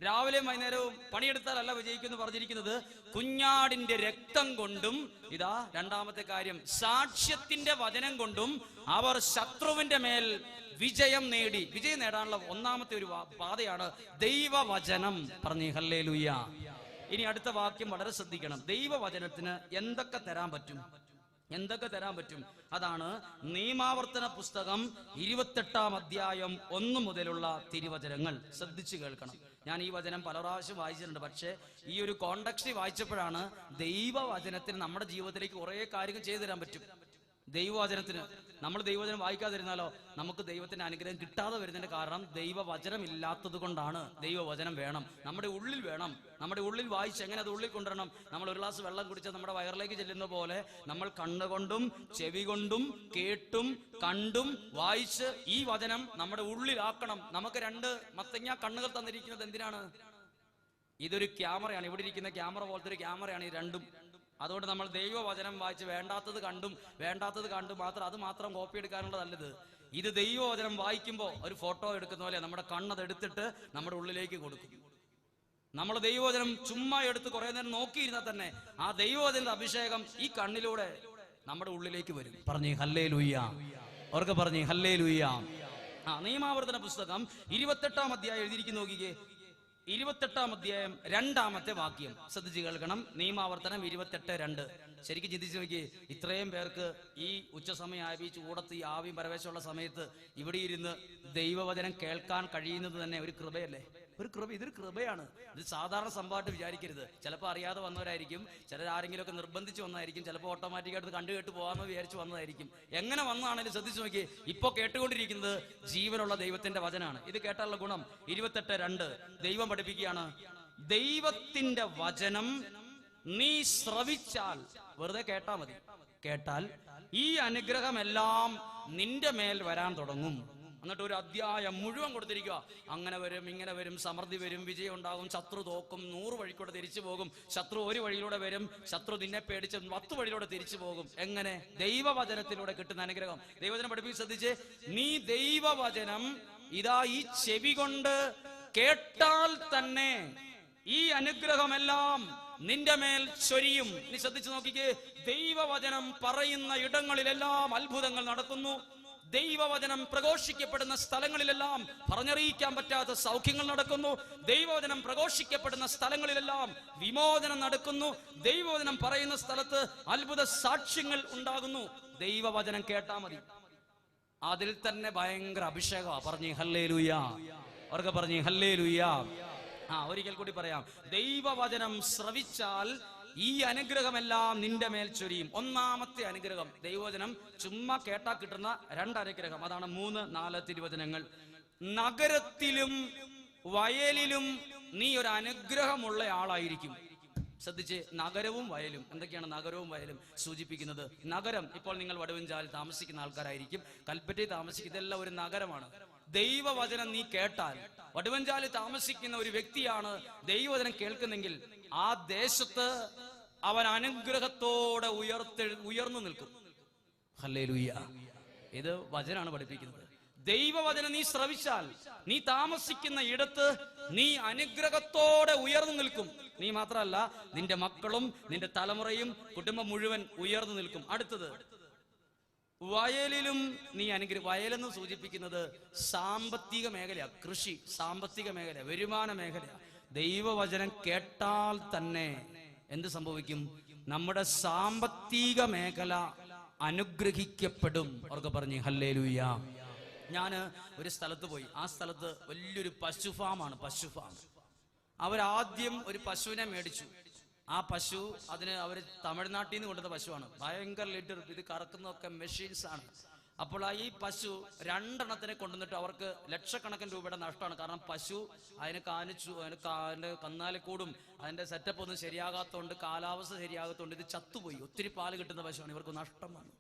രാവിലെയും വൈകുന്നേരവും പണിയെടുത്താലല്ല വിജയിക്കുന്നു പറഞ്ഞിരിക്കുന്നത് കുഞ്ഞാടിന്റെ രക്തം കൊണ്ടും ഇതാ രണ്ടാമത്തെ കാര്യം സാക്ഷ്യത്തിന്റെ വചനം കൊണ്ടും അവർ ശത്രുവിന്റെ മേൽ വിജയം നേടി. വിജയം നേടാനുള്ള ഒന്നാമത്തെ ഒരു പാതയാണ് ദൈവവചനം. പറഞ്ഞു ഹല്ലേ ലുയ്യ ഇനി അടുത്ത വാക്യം വളരെ ശ്രദ്ധിക്കണം. ദൈവവചനത്തിന് എന്തൊക്കെ തരാൻ പറ്റും? എന്തൊക്കെ തരാൻ പറ്റും? അതാണ് നിയമാവർത്തന പുസ്തകം ഇരുപത്തെട്ടാം അധ്യായം ഒന്ന് മുതലുള്ള തിരുവചനങ്ങൾ. ശ്രദ്ധിച്ചു കേൾക്കണം. ഞാൻ ഈ വചനം പല പ്രാവശ്യം വായിച്ചിട്ടുണ്ട്. പക്ഷേ ഈ ഒരു കോണ്ടക്സ്റ്റ് വായിച്ചപ്പോഴാണ് ദൈവവചനത്തിന് നമ്മുടെ ജീവിതത്തിലേക്ക് കുറേ കാര്യങ്ങൾ ചെയ്തു തരാൻ പറ്റും. ദൈവവചനത്തിന് നമ്മൾ ദൈവവചനം വായിക്കാതിരുന്നാലോ? നമുക്ക് ദൈവത്തിന്റെ അനുഗ്രഹം കിട്ടാതെ വരുന്നതിന്റെ കാരണം ദൈവവചനം ഇല്ലാത്തത് കൊണ്ടാണ് ദൈവവചനം വേണം. നമ്മുടെ ഉള്ളിൽ വേണം. നമ്മുടെ ഉള്ളിൽ വായിച്ച് എങ്ങനെ അത് ഉള്ളിൽ കൊണ്ടുവരണം? നമ്മൾ ഒരു ഗ്ലാസ് വെള്ളം കുടിച്ച് നമ്മുടെ വയറിലേക്ക് ചെല്ലുന്ന പോലെ നമ്മൾ കണ്ണുകൊണ്ടും ചെവി കൊണ്ടും കേട്ടും കണ്ടും വായിച്ച് ഈ വചനം നമ്മുടെ ഉള്ളിലാക്കണം. നമുക്ക് രണ്ട് മത്തങ്ങ കണ്ണുകൾ തന്നിരിക്കുന്നത് എന്തിനാണ്? ഇതൊരു ക്യാമറയാണ്. ഇവിടെ ഇരിക്കുന്ന ക്യാമറ പോലത്തെ ഒരു ക്യാമറയാണ് ഈ രണ്ടും. അതുകൊണ്ട് നമ്മൾ ദൈവവചനം വായിച്ച് വേണ്ടാത്തത് കണ്ടും വേണ്ടാത്തത് കണ്ടും മാത്രം അത് മാത്രം കോപ്പി എടുക്കാനുള്ളതല്ലത്. ഇത് ദൈവവചനം വായിക്കുമ്പോൾ ഒരു ഫോട്ടോ എടുക്കുന്ന പോലെ നമ്മുടെ കണ്ണത് എടുത്തിട്ട് നമ്മുടെ ഉള്ളിലേക്ക് കൊടുക്കും. നമ്മൾ ദൈവവചനം ചുമ്മാ എടുത്ത് കുറെ നേരം നോക്കിയിരുന്നാൽ തന്നെ ആ ദൈവവചന അഭിഷേകം ഈ കണ്ണിലൂടെ നമ്മുടെ ഉള്ളിലേക്ക് വരും. പറഞ്ഞു ഹല്ലേ ലുയ്യ അവർക്ക് പറഞ്ഞു ഹല്ലേ ലുയ്യ ആ നിയമാവർത്തന പുസ്തകം ഇരുപത്തെട്ടാം അധ്യായം എഴുതിയിരിക്കുന്നു നോക്കിക്കേ. ഇരുപത്തെട്ടാം അധ്യായം രണ്ടാമത്തെ വാക്യം. ശ്രദ്ധിച്ച് കേൾക്കണം. നിയമാവർത്തനം ഇരുപത്തെട്ട് രണ്ട്. ശരിക്കും ചിന്തിച്ചു നോക്കി ഇത്രയും പേർക്ക് ഈ ഉച്ചസമയമായ ചൂടത്ത് ഈ ആവിയും പരവേശമുള്ള സമയത്ത് ഇവിടെ ഇരുന്ന് ദൈവവചനം കേൾക്കാൻ കഴിയുന്നത് തന്നെ ഒരു കൃപയല്ലേ? ഒരു കൃപ ഇതൊരു കൃപയാണ്. ഇത് സാധാരണ സംഭവമായിട്ട് വിചാരിക്കരുത്. ചിലപ്പോൾ അറിയാതെ വന്നവരായിരിക്കും. ചിലർ ആരെങ്കിലും ഒക്കെ നിർബന്ധിച്ച് വന്നതായിരിക്കും. ചിലപ്പോൾ ഓട്ടോമാറ്റിക്കായിട്ട് കണ്ടു കേട്ട് പോകാമെന്ന് വിചാരിച്ച് വന്നതായിരിക്കും. എങ്ങനെ വന്നാണെങ്കിലും ശ്രദ്ധിച്ചു നോക്കി. ഇപ്പോൾ കേട്ടുകൊണ്ടിരിക്കുന്നത് ജീവനുള്ള ദൈവത്തിന്റെ വചനാണ്. ഇത് കേട്ടാലുള്ള ഗുണം? ഇരുപത്തെട്ട് രണ്ട്. ദൈവം പഠിപ്പിക്കുകയാണ് ദൈവത്തിന്റെ വചനം നീ ശ്രവിച്ചാൽ വെറുതെ കേട്ടാ മതി. കേട്ടാൽ ഈ അനുഗ്രഹമെല്ലാം നിന്റെ മേൽ വരാൻ തുടങ്ങും. എന്നിട്ട് ഒരു അധ്യായം മുഴുവൻ കൊടുത്തിരിക്കുക. അങ്ങനെ വരും ഇങ്ങനെ വരും സമൃദ്ധി വരും വിജയം ഉണ്ടാകും ശത്രു തോക്കും നൂറ് വഴിക്കൂടെ തിരിച്ചു പോകും. ശത്രു ഒരു വഴിയിലൂടെ വരും ശത്രു നിന്നെ പേടിച്ച് പത്ത് വഴിയിലൂടെ തിരിച്ചു പോകും. എങ്ങനെ? ദൈവവചനത്തിലൂടെ കിട്ടുന്ന അനുഗ്രഹം. ദൈവവചനം പഠിപ്പിച്ച് ശ്രദ്ധിച്ച് നീ ദൈവവചനം ഇതാ ഈ ചെവി കൊണ്ട് കേട്ടാൽ തന്നെ ഈ അനുഗ്രഹമെല്ലാം നിന്റെ മേൽ ചൊരിയും. നീ ശ്രദ്ധിച്ചു നോക്കിക്കേ ദൈവവചനം പറയുന്ന ഇടങ്ങളിലെല്ലാം അത്ഭുതങ്ങൾ നടക്കുന്നു. ദൈവവചനം പ്രഘോഷിക്കപ്പെടുന്ന സ്ഥലങ്ങളിലെല്ലാം പറഞ്ഞറിയിക്കാൻ പറ്റാത്ത സൗഖ്യങ്ങൾ നടക്കുന്നു. ദൈവവചനം പ്രഘോഷിക്കപ്പെടുന്ന സ്ഥലങ്ങളിലെല്ലാം വിമോചനം നടക്കുന്നു. ദൈവവചനം പറയുന്ന സ്ഥലത്ത് അത്ഭുത സാക്ഷ്യങ്ങൾ ഉണ്ടാകുന്നു. ദൈവവചനം കേട്ടാ മതി. അതിൽ തന്നെ ഭയങ്കര അഭിഷേകമാ. പറഞ്ഞു ഹല്ലേ അവർക്ക് പറഞ്ഞു ഹല്ലേ ലുയാ ആ ഒരിക്കൽ കൂടി പറയാം. ദൈവവചനം ശ്രവിച്ചാൽ ഈ അനുഗ്രഹമെല്ലാം നിന്റെ മേൽ ചൊരിയും. ഒന്നാമത്തെ അനുഗ്രഹം ദൈവവചനം ചുമ്മാ കേട്ടാ കിട്ടുന്ന രണ്ട് അനുഗ്രഹം അതാണ് മൂന്ന് നാല് തിരുവചനങ്ങൾ. നഗരത്തിലും വയലിലും നീ ഒരു അനുഗ്രഹമുള്ള ആളായിരിക്കും. ശ്രദ്ധിച്ച് നഗരവും വയലും. എന്തൊക്കെയാണ് നഗരവും വയലും? സൂചിപ്പിക്കുന്നത് നഗരം. ഇപ്പോൾ നിങ്ങൾ വടുവഞ്ചാൽ താമസിക്കുന്ന ആൾക്കാരായിരിക്കും. കൽപ്പറ്റയിൽ താമസിക്കുന്ന ഇതെല്ലാം ഒരു നഗരമാണ്. ദൈവവചനം നീ കേട്ടാൽ വടുവഞ്ചാലിൽ താമസിക്കുന്ന ഒരു വ്യക്തിയാണ് ദൈവവചനം കേൾക്കുന്നെങ്കിൽ ആ ദേശത്ത് അവൻ അനുഗ്രഹത്തോടെ ഉയർത്തെ ഉയർന്നു നിൽക്കും. ഇത് വചനാണ് പഠിപ്പിക്കുന്നത്. ദൈവവചന നീ ശ്രവിച്ചാൽ നീ താമസിക്കുന്ന ഇടത്ത് നീ അനുഗ്രഹത്തോടെ ഉയർന്നു നിൽക്കും. നീ മാത്രമല്ല നിന്റെ മക്കളും നിന്റെ തലമുറയും കുടുംബം മുഴുവൻ ഉയർന്നു നിൽക്കും. അടുത്തത് വയലിലും നീ അനുഗ്രഹം വയലെന്ന് സൂചിപ്പിക്കുന്നത് സാമ്പത്തിക മേഖല കൃഷി സാമ്പത്തിക മേഖല വരുമാന മേഖല ദൈവവചനം കേട്ടാൽ തന്നെ എന്ത് സംഭവിക്കും? നമ്മുടെ സാമ്പത്തിക മേഖല അനുഗ്രഹിക്കപ്പെടും. അവർക്ക് പറഞ്ഞു ഹല്ലേ ലൂയ ഞാൻ ഒരു സ്ഥലത്ത് പോയി. ആ സ്ഥലത്ത് വലിയൊരു പശു ഫാമാണ് പശു ഫാം. അവരാദ്യം ഒരു പശുവിനെ മേടിച്ചു. ആ പശു അതിന് അവർ തമിഴ്നാട്ടിൽ നിന്ന് കൊണ്ടുവന്ന പശുവാണ്. ഭയങ്കര ലിറ്റർ ഇത് കറക്കുന്നതൊക്കെ മെഷീൻസ് ആണ്. അപ്പോൾ ആ ഈ പശു രണ്ടെണ്ണത്തിനെ കൊണ്ടുവന്നിട്ട് അവർക്ക് ലക്ഷക്കണക്കിന് രൂപയുടെ നഷ്ടമാണ്. കാരണം പശു അതിന് കാനിച്ചു അതിന് കാൽ അതിന്റെ കന്നാലിക്കൂടും അതിന്റെ സെറ്റപ്പ് ഒന്നും ശരിയാകാത്തതുകൊണ്ട് കാലാവസ്ഥ ശരിയാകാത്തതുകൊണ്ട് ഇത് ചത്തുപോയി. ഒത്തിരി പാൽ കിട്ടുന്ന പശുവാണ്. ഇവർക്ക് നഷ്ടമാണ്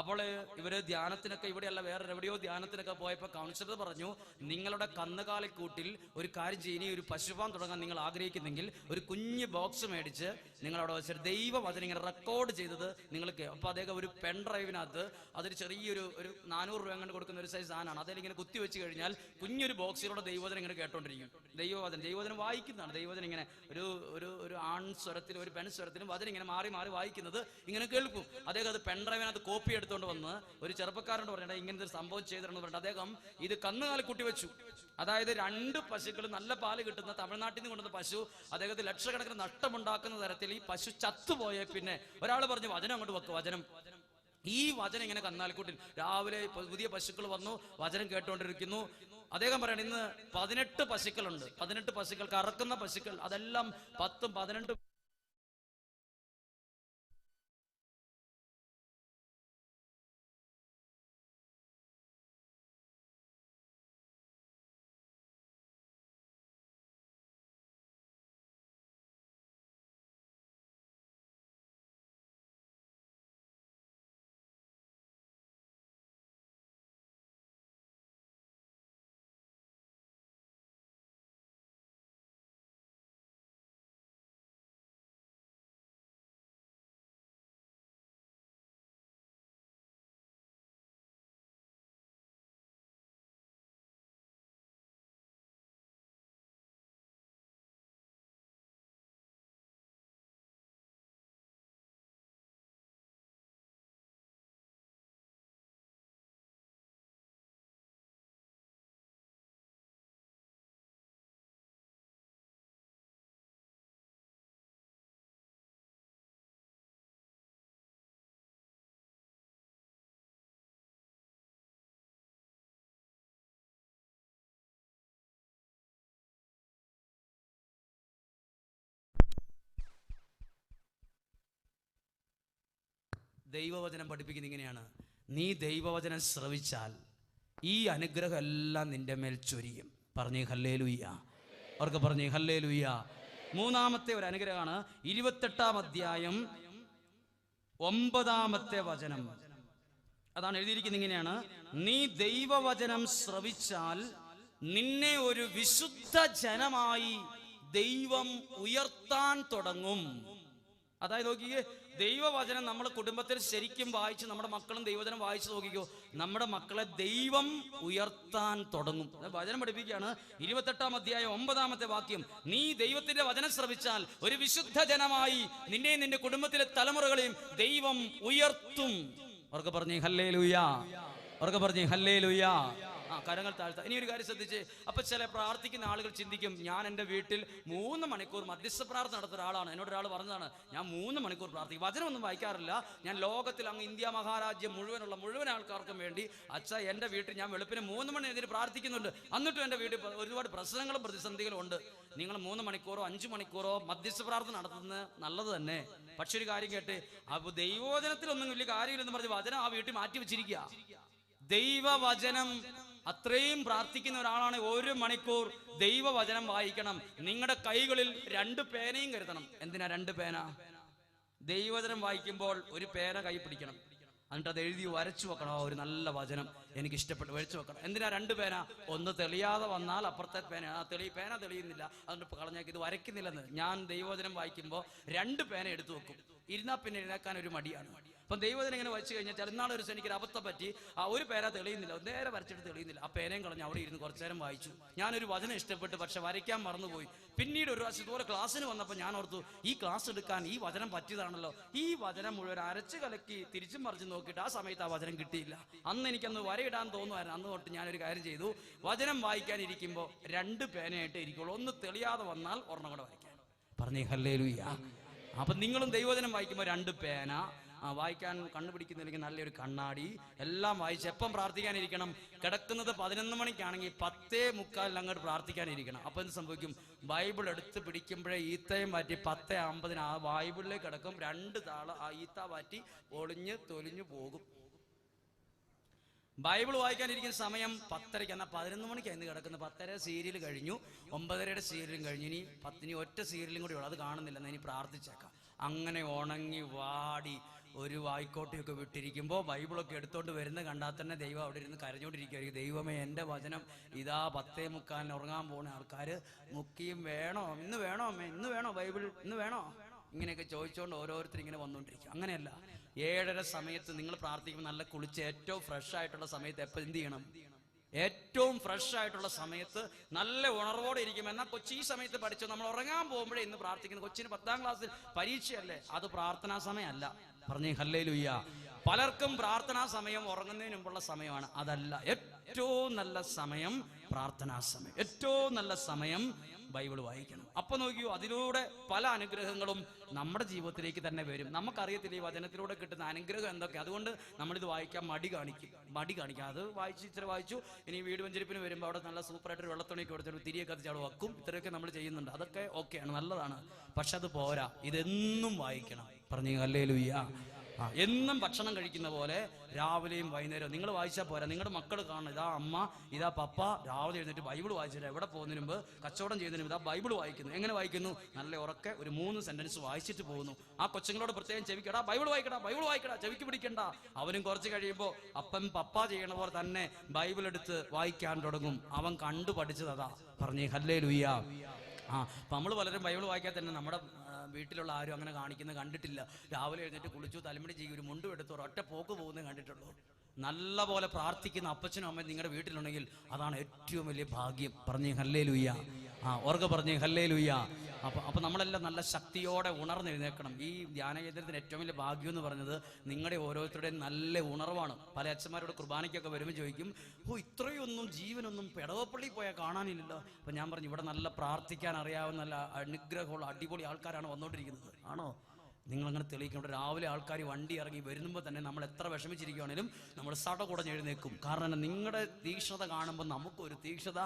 അപ്പോൾ ഇവർ ധ്യാനത്തിനൊക്കെ ഇവിടെയല്ല വേറെ എവിടെയോ ധ്യാനത്തിനൊക്കെ പോയപ്പോൾ കൗൺസിലർ പറഞ്ഞു നിങ്ങളുടെ കന്നുകാലിക്കൂട്ടിൽ ഒരു കാര്യം ചെയ്യും ഇനി ഒരു പശുപാൻ തുടങ്ങാൻ നിങ്ങൾ ആഗ്രഹിക്കുന്നെങ്കിൽ ഒരു കുഞ്ഞ് ബോക്സ് മേടിച്ച് നിങ്ങളവിടെ വെച്ചിട്ട് ദൈവവചനം ഇങ്ങനെ റെക്കോർഡ് ചെയ്തത് നിങ്ങൾക്ക് അപ്പോൾ അദ്ദേഹം ഒരു പെൺ ഡ്രൈവിനകത്ത് അതൊരു ചെറിയൊരു ഒരു നാനൂറ് രൂപ കണ്ട് കൊടുക്കുന്ന ഒരു സൈസ് സാധനമാണ്. അതിൽ ഇങ്ങനെ കുത്തി വെച്ച് കഴിഞ്ഞാൽ കുഞ്ഞൊരു ബോക്സിലൂടെ ദൈവവചനം ഇങ്ങനെ കേട്ടോണ്ടിരിക്കും. ദൈവവചനം ദൈവവചനം വായിക്കുന്നതാണ്. ദൈവവചനം ഇങ്ങനെ ഒരു ഒരു ഒരു ആൺ സ്വരത്തിലും ഒരു പെൺ സ്വരത്തിലും വചനം ഇങ്ങനെ മാറി മാറി വായിക്കുന്നത് ഇങ്ങനെ കേൾക്കും. അദ്ദേഹം അത് പെൺ ഡ്രൈവിനകത്ത് കോപ്പി എടുത്തുകൊണ്ട് വന്ന് ഒരു ചെറുപ്പക്കാരനോട് പറഞ്ഞിട്ട് ഇങ്ങനത്തെ ഒരു സംഭവം ചെയ്തിട്ടുണ്ടെന്ന് പറഞ്ഞിട്ട് അദ്ദേഹം ഇത് കന്നുകാലി കുട്ടി വെച്ചു. അതായത് രണ്ട് പശുക്കൾ നല്ല പാൽ കിട്ടുന്ന തമിഴ്നാട്ടിൽ നിന്ന് കൊണ്ടുവന്ന പശു അദ്ദേഹത്തിന് ലക്ഷക്കണക്കിന് നഷ്ടമുണ്ടാക്കുന്ന തരത്തിൽ ഈ പശു ചത്തുപോയ പിന്നെ ഒരാൾ പറഞ്ഞു വചനം അങ്ങോട്ട് വെക്കുക വചനം. ഈ വചനം ഇങ്ങനെ കന്നാലിക്കൂട്ടിൽ രാവിലെ പുതിയ പശുക്കൾ വന്നു വചനം കേട്ടുകൊണ്ടിരിക്കുന്നു അദ്ദേഹം പറയണം ഇന്ന് പതിനെട്ട് പശുക്കളുണ്ട്. പതിനെട്ട് പശുക്കൾ കറക്കുന്ന പശുക്കൾ അതെല്ലാം പത്തും പതിനെട്ടും ദൈവവചനം പഠിപ്പിക്കുന്നത് ഇങ്ങനെയാണ്. നീ ദൈവവചനം ശ്രവിച്ചാൽ ഈ അനുഗ്രഹം എല്ലാം നിന്റെ മേൽ ചൊരിയും. പറഞ്ഞേ ഹല്ലേ ലുയ്യ അവർക്ക് പറഞ്ഞേ ഹല്ലേ ലുയ്യ മൂന്നാമത്തെ ഒരു അനുഗ്രഹമാണ് ഇരുപത്തെട്ടാം അധ്യായം ഒമ്പതാമത്തെ വചനം. അതാണ് എഴുതിയിരിക്കുന്നത് ഇങ്ങനെയാണ്. നീ ദൈവവചനം ശ്രവിച്ചാൽ നിന്നെ ഒരു വിശുദ്ധ ജനമായി ദൈവം ഉയർത്താൻ തുടങ്ങും. അതായത് നോക്കിയേ ദൈവവചനം നമ്മൾ കുടുംബത്തിൽ ശരിക്കും വായിച്ച് നമ്മുടെ മക്കളും ദൈവവചനം വായിച്ച് നോക്കിക്കോ നമ്മുടെ മക്കളെ ദൈവം ഉയർത്താൻ തുടങ്ങും. വചനം പഠിപ്പിക്കുകയാണ്. ഇരുപത്തെട്ടാം അധ്യായം ഒമ്പതാമത്തെ വാക്യം. നീ ദൈവത്തിന്റെ വചനം ശ്രവിച്ചാൽ ഒരു വിശുദ്ധ ജനമായി നിന്നെയും നിന്റെ കുടുംബത്തിലെ തലമുറകളെയും ദൈവം ഉയർത്തും. അവർക്ക് പറഞ്ഞേ ഹല്ലേ ലുയാ അവർക്ക് പറഞ്ഞേ ഹല്ലേ ലുയാ ആ കരങ്ങൾ താഴ്ത്ത. ഇനി ഒരു കാര്യം ശ്രദ്ധിച്ച് അപ്പൊ ചില പ്രാർത്ഥിക്കുന്ന ആളുകൾ ചിന്തിക്കും ഞാൻ എന്റെ വീട്ടിൽ മൂന്ന് മണിക്കൂർ മധ്യസ്ഥ പ്രാർത്ഥന നടത്തുന്ന ഒരാളാണ്. എന്നോട് ഒരാൾ പറഞ്ഞതാണ് ഞാൻ മൂന്ന് മണിക്കൂർ പ്രാർത്ഥിക്കും. വചനമൊന്നും വായിക്കാറില്ല. ഞാൻ ലോകത്തിൽ അങ്ങ് ഇന്ത്യ മഹാരാജ്യം മുഴുവനുള്ള മുഴുവൻ ആൾക്കാർക്കും വേണ്ടി അച്ഛ എന്റെ വീട്ടിൽ ഞാൻ വെളുപ്പിന് മൂന്ന് മണി എതിരെ പ്രാർത്ഥിക്കുന്നുണ്ട്. എന്നിട്ടും എന്റെ വീട്ടിൽ ഒരുപാട് പ്രശ്നങ്ങളും പ്രതിസന്ധികളും ഉണ്ട്. നിങ്ങൾ മൂന്ന് മണിക്കൂറോ അഞ്ച് മണിക്കൂറോ മധ്യസ്ഥ പ്രാർത്ഥന നടത്തുന്നത് നല്ലത് തന്നെ. പക്ഷെ ഒരു കാര്യം കേട്ട് അപ്പൊ ദൈവവചനത്തിലൊന്നും വലിയ കാര്യമില്ലെന്ന് പറഞ്ഞ് വചനം ആ വീട്ടിൽ മാറ്റി വെച്ചിരിക്കുക ദൈവവചനം അത്രയും പ്രാർത്ഥിക്കുന്ന ഒരാളാണ് ഒരു മണിക്കൂർ ദൈവവചനം വായിക്കണം. നിങ്ങളുടെ കൈകളിൽ രണ്ട് പേനയും കരുതണം. എന്തിനാ രണ്ട് പേന? ദൈവവചനം വായിക്കുമ്പോൾ ഒരു പേന കൈ പിടിക്കണം. എന്നിട്ട് അത് എഴുതി വരച്ചു വെക്കണം. ആ ഒരു നല്ല വചനം എനിക്ക് ഇഷ്ടപ്പെട്ടു. വരച്ചു വെക്കണം. എന്തിനാ രണ്ട് പേന? ഒന്ന് തെളിയാതെ വന്നാൽ അപ്പുറത്തെ പേന ആ തെളി പേന തെളിയുന്നില്ല. അതുകൊണ്ട് കളഞ്ഞേക്ക്. ഇത് വരയ്ക്കുന്നില്ലെന്ന് ഞാൻ ദൈവവചനം വായിക്കുമ്പോൾ രണ്ട് പേന എടുത്തു വെക്കും. ഇരുന്നാൽ പിന്നെ എഴുന്നേക്കാൻ ഒരു മടിയാണ്. അപ്പം ദൈവത്തിന് ഇങ്ങനെ വരച്ചു കഴിഞ്ഞാൽ ചെറുനാൾ ഒരു എനിക്ക് ഒരു അബദ്ധം പറ്റി. ആ ഒരു പേരാ തെളിയുന്നില്ല. നേരെ വരച്ചിട്ട് തെളിയുന്നില്ല. ആ പേനയും കളഞ്ഞ് അവിടെ ഇരുന്ന് കുറച്ചു നേരം വായിച്ചു. ഞാനൊരു വചനം ഇഷ്ടപ്പെട്ട് പക്ഷെ വരയ്ക്കാൻ മറന്നുപോയി. പിന്നീട് ഒരു പ്രാവശ്യം ഇതുപോലെ ക്ലാസ്സിന് വന്നപ്പോൾ ഞാൻ ഓർത്തു ഈ ക്ലാസ് എടുക്കാൻ ഈ വചനം പറ്റിയതാണല്ലോ. ഈ വചനം മുഴുവൻ അരച്ച് കലക്കി തിരിച്ചും മറിച്ച് നോക്കിയിട്ട് ആ സമയത്ത് ആ വചനം കിട്ടിയില്ല. അന്ന് എനിക്കന്ന് വരയിടാൻ തോന്നുമായിരുന്നു. അന്ന് തൊട്ട് ഞാനൊരു കാര്യം ചെയ്തു. വചനം വായിക്കാൻ ഇരിക്കുമ്പോൾ രണ്ട് പേനയായിട്ട് ഇരിക്കുള്ളൂ. ഒന്ന് തെളിയാതെ വന്നാൽ ഒരെണ്ണം കൂടെ വായിക്കാൻ പറഞ്ഞേ ഹല്ലേ അപ്പൊ നിങ്ങളും ദൈവചനം വായിക്കുമ്പോൾ രണ്ട് പേന വായിക്കാൻ കണ്ണുപിടിക്കുന്നില്ലെങ്കിൽ നല്ലൊരു കണ്ണാടി. എല്ലാം വായിച്ച് എപ്പം പ്രാർത്ഥിക്കാനിരിക്കണം? കിടക്കുന്നത് പതിനൊന്ന് മണിക്കാണെങ്കിൽ പത്തേ മുക്കാലിൽ അങ്ങോട്ട് പ്രാർത്ഥിക്കാനിരിക്കണം. അപ്പൊ എന്ത് സംഭവിക്കും? ബൈബിൾ എടുത്ത് പിടിക്കുമ്പോഴേ ഈത്തയും മാറ്റി പത്തേ അമ്പതിന് ആ ബൈബിളിലേക്ക് കിടക്കും. രണ്ട് താള ആ ഈത്ത മാറ്റി ഒളിഞ്ഞ് തൊലിഞ്ഞു പോകും. ബൈബിൾ വായിക്കാനിരിക്കുന്ന സമയം പത്തരയ്ക്ക് എന്നാൽ പതിനൊന്ന് മണിക്ക് അതിന് കിടക്കുന്ന പത്തര സീരിയൽ കഴിഞ്ഞു. ഒമ്പതരയുടെ സീരിയലും കഴിഞ്ഞു. ഇനി പത്തിന് ഒറ്റ സീരിയലും കൂടി ഉള്ളു. അത് കാണുന്നില്ല. എന്നാ ഇനി പ്രാർത്ഥിച്ചേക്കാം. അങ്ങനെ ഉണങ്ങി വാടി ഒരു വായിക്കോട്ടയൊക്കെ വിട്ടിരിക്കുമ്പോൾ ബൈബിളൊക്കെ എടുത്തോണ്ട് വരുന്ന കണ്ടാൽ തന്നെ ദൈവം അവിടെ ഇരുന്ന് കരഞ്ഞോണ്ടിരിക്കുകയായിരിക്കും ദൈവമേ എന്റെ വചനം ഇതാ പത്തേ മുക്കാലിന് ഉറങ്ങാൻ പോകുന്ന ആൾക്കാർ മുക്കിയും വേണോ? ഇന്ന് വേണോ അമ്മേ? ഇന്ന് വേണോ ബൈബിൾ? ഇന്ന് വേണോ? ഇങ്ങനെയൊക്കെ ചോദിച്ചുകൊണ്ട് ഓരോരുത്തർ ഇങ്ങനെ വന്നുകൊണ്ടിരിക്കും അങ്ങനെയല്ല. ഏഴര സമയത്ത് നിങ്ങൾ പ്രാർത്ഥിക്കുമ്പോൾ നല്ല കുളിച്ച് ഏറ്റവും ഫ്രഷ് ആയിട്ടുള്ള സമയത്ത് എപ്പോൾ എന്ത് ചെയ്യണം? ഏറ്റവും ഫ്രഷ് ആയിട്ടുള്ള സമയത്ത് നല്ല ഉണർവോടെ ഇരിക്കും എന്നാൽ കൊച്ചി ഈ സമയത്ത് പഠിച്ചു നമ്മൾ ഉറങ്ങാൻ പോകുമ്പോഴേ ഇന്ന് പ്രാർത്ഥിക്കുന്നു. കൊച്ചിന് പത്താം ക്ലാസ്സിൽ പരീക്ഷയല്ലേ? അത് പ്രാർത്ഥനാ സമയമല്ല. പറഞ്ഞേ ഹല്ലേ ലുയ്യ പലർക്കും പ്രാർത്ഥനാ സമയം ഉറങ്ങുന്നതിന് മുമ്പുള്ള സമയമാണ്. അതല്ല ഏറ്റവും നല്ല സമയം പ്രാർത്ഥനാ സമയം. ഏറ്റവും നല്ല സമയം ബൈബിൾ വായിക്കണം. അപ്പൊ നോക്കിയോ അതിലൂടെ പല അനുഗ്രഹങ്ങളും നമ്മുടെ ജീവിതത്തിലേക്ക് തന്നെ വരും. നമുക്കറിയത്തില്ല ഈ വചനത്തിലൂടെ കിട്ടുന്ന അനുഗ്രഹം എന്തൊക്കെ? അതുകൊണ്ട് നമ്മളിത് വായിക്കാൻ മടി കാണിക്കും. മടി കാണിക്കാം. അത് വായിച്ച് ഇച്ചിരി വായിച്ചു ഇനി വീട് വഞ്ചരിപ്പിന് വരുമ്പോൾ അവിടെ നല്ല സൂപ്പറായിട്ട് വെള്ളത്തുണിയൊക്കെ കൊടുത്തിട്ട് തിരികെ കത്തിച്ച് വക്കും. ഇത്രയൊക്കെ നമ്മൾ ചെയ്യുന്നുണ്ട്. അതൊക്കെ ഓക്കെയാണ് നല്ലതാണ്. പക്ഷെ അത് പോരാ. ഇതെന്നും വായിക്കണം. പറഞ്ഞു അല്ലേ ലുയ്യ എന്നും ഭക്ഷണം കഴിക്കുന്ന പോലെ രാവിലെയും വൈകുന്നേരവും. നിങ്ങൾ വായിച്ചാൽ പോരാ. നിങ്ങളുടെ മക്കൾ കാണണം. ഇതാ അമ്മ ഇതാ പപ്പ രാവിലെ എഴുന്നേറ്റ് ബൈബിൾ വായിച്ചിട്ട് എവിടെ പോകുന്നതിന് മുമ്പ് കച്ചവടം ചെയ്യുന്നതിന് മുമ്പ് ഇതാ ബൈബിൾ വായിക്കുന്നു. എങ്ങനെ വായിക്കുന്നു? നല്ല ഉറക്കെ ഒരു മൂന്ന് സെന്റൻസ് വായിച്ചിട്ട് പോകുന്നു. ആ കൊച്ചുങ്ങളോട് പ്രത്യേകം ചെവിക്കടാ ബൈബിൾ വായിക്കടാ ബൈബിൾ വായിക്കടാ ചെവിക്ക് പിടിക്കണ്ട. അവനും കുറച്ച് കഴിയുമ്പോൾ അപ്പൻ പപ്പ ചെയ്യണ പോലെ തന്നെ ബൈബിൾ എടുത്ത് വായിക്കാൻ തുടങ്ങും. അവൻ കണ്ടു പഠിച്ചതാ പറഞ്ഞേ ഹല്ലേ ലുയ്യ ആ നമ്മൾ പലരും ബൈബിൾ വായിക്കാൻ തന്നെ നമ്മുടെ വീട്ടിലുള്ള ആരും അങ്ങനെ കാണിക്കുന്നത് കണ്ടിട്ടില്ല. രാവിലെ എഴുന്നേറ്റ് കുളിച്ചു തലമുടി ചെയ്യും ഒരു മുണ്ടും എടുത്ത് ഒറ്റ പോക്ക് പോകുന്നത് കണ്ടിട്ടുള്ളൂ. നല്ല പോലെ പ്രാർത്ഥിക്കുന്ന അപ്പച്ചനും അമ്മയും നിങ്ങളുടെ വീട്ടിലുണ്ടെങ്കിൽ അതാണ് ഏറ്റവും വലിയ ഭാഗ്യം. പറഞ്ഞേ ഹല്ലേ ലുയ്യ ആ ഓർക്ക പറഞ്ഞേ ഹല്ലേ ലുയ്യ അപ്പൊ അപ്പൊ നമ്മളെല്ലാം നല്ല ശക്തിയോടെ ഉണർന്നെഴുന്നേക്കണം ഈ ധ്യാന കേന്ദ്രത്തിന് ഏറ്റവും വലിയ ഭാഗ്യം എന്ന് പറഞ്ഞത് നിങ്ങളുടെ ഓരോരുത്തരുടെയും നല്ല ഉണർവാണ്. പല അച്ഛന്മാരോട് കുർബാനയ്ക്കൊക്കെ വരുമ്പോൾ ചോദിക്കും ഓ ഇത്രയൊന്നും ജീവനൊന്നും പെടവപ്പള്ളി പോയാൽ കാണാനില്ലല്ലോ. അപ്പൊ ഞാൻ പറഞ്ഞു ഇവിടെ നല്ല പ്രാർത്ഥിക്കാൻ അറിയാവുന്ന നല്ല അനുഗ്രഹമുള്ള അടിപൊളി ആൾക്കാരാണ് വന്നുകൊണ്ടിരിക്കുന്നത് ആണോ? നിങ്ങൾ അങ്ങനെ തെളിയിക്കേണ്ട രാവിലെ ആൾക്കാർ വണ്ടി ഇറങ്ങി വരുമ്പോൾ തന്നെ നമ്മൾ എത്ര വിഷമിച്ചിരിക്കുകയാണെങ്കിലും നമ്മൾ സട കുടഞ്ഞ് എഴുന്നേക്കും കാരണം നിങ്ങളുടെ തീക്ഷ്ണത കാണുമ്പോൾ നമുക്കൊരു തീക്ഷ്ണത.